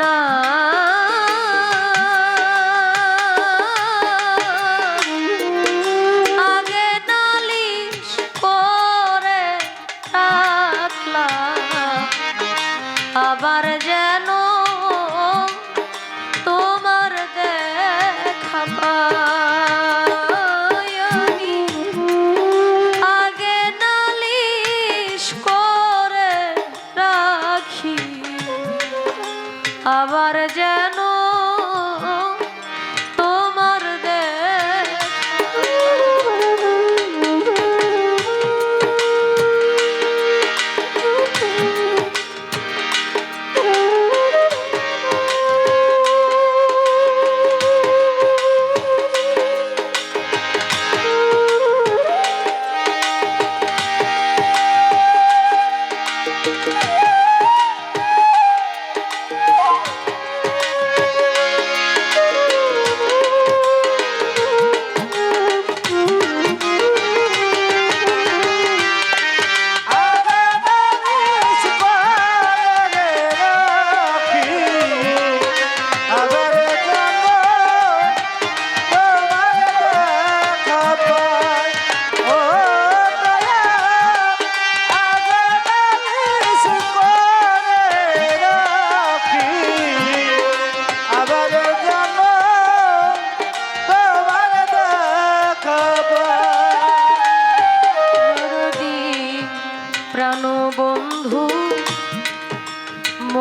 না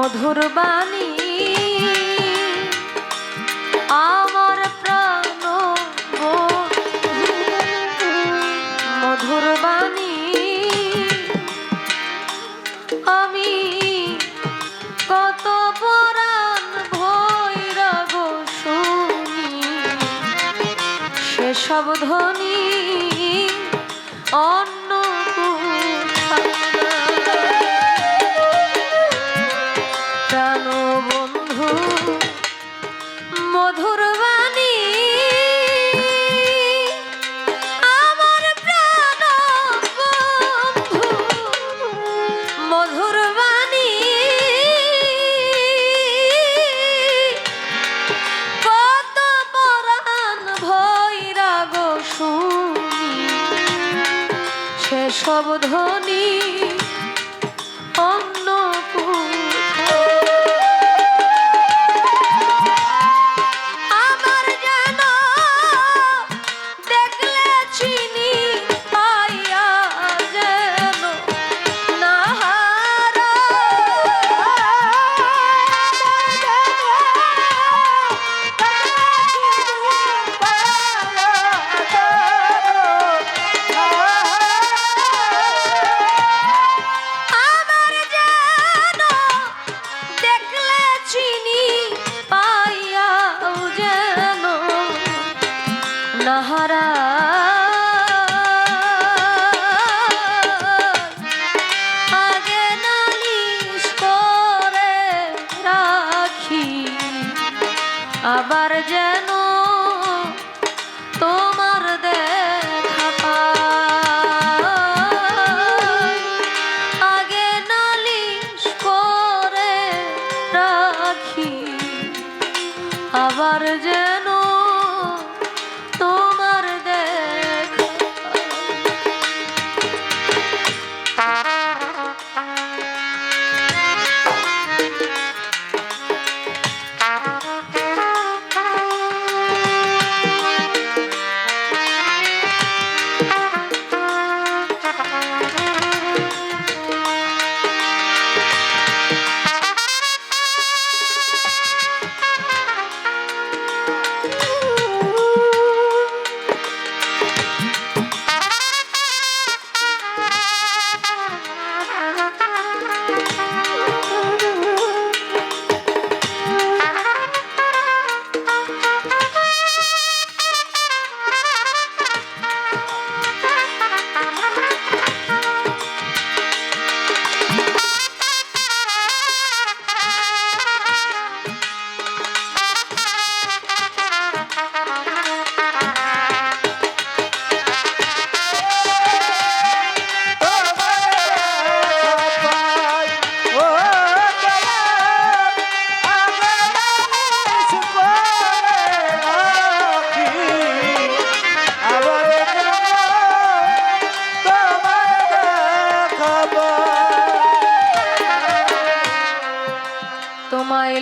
মধুর বাণী। আমার প্রাণ মধুর বাণী। আমি কত পরাণ ভৈর শুনি সেসব ধ্বনি অন্য সবধনী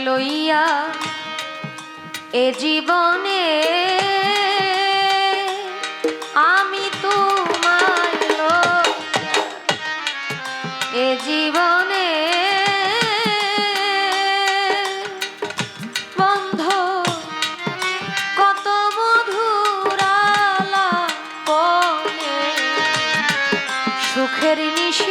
লইয়া এ জীবনে আমি তোমায় এ জীবনে সুখের নিশি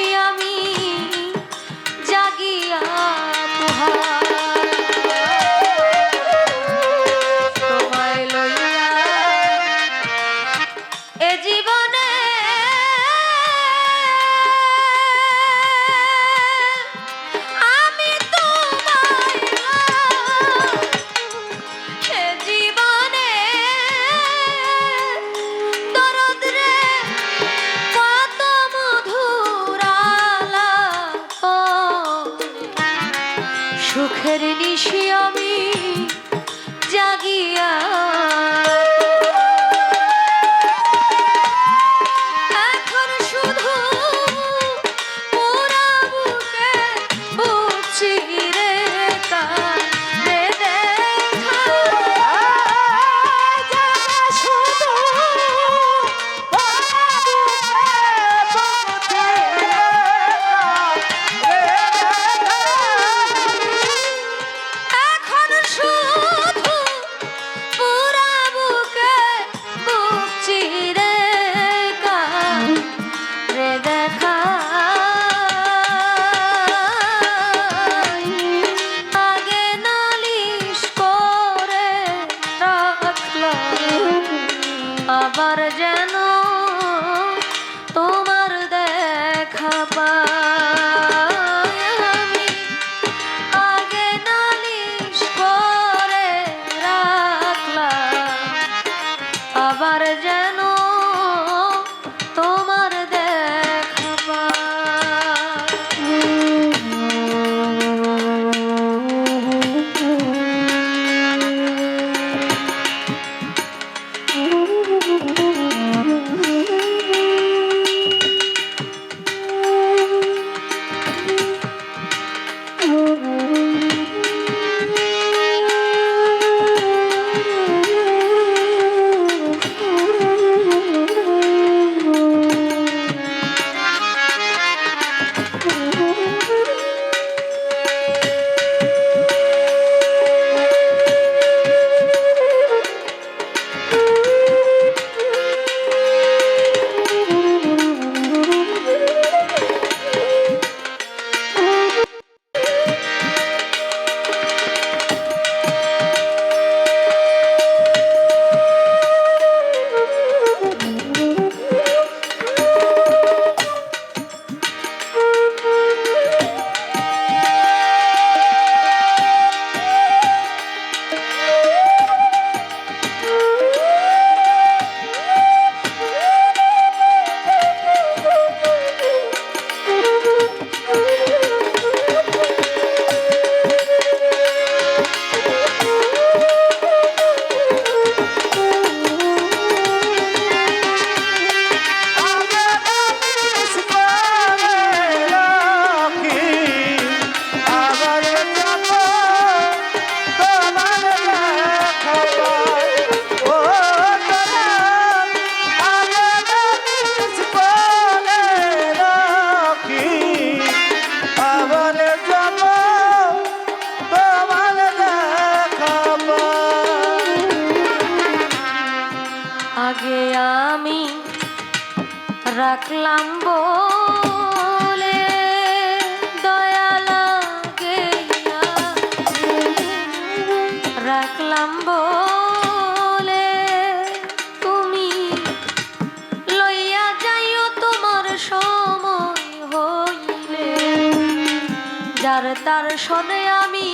রাখলাম বলে দয়া রাখলাম বলে তুমি লইয়া যাইও তোমার সময় হইলে। যার তার শোনে আমি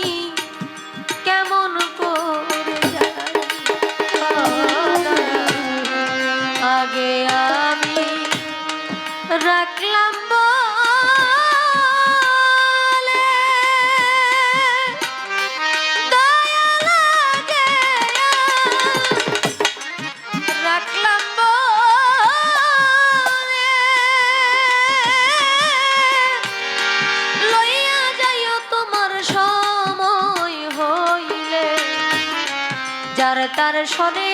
সরে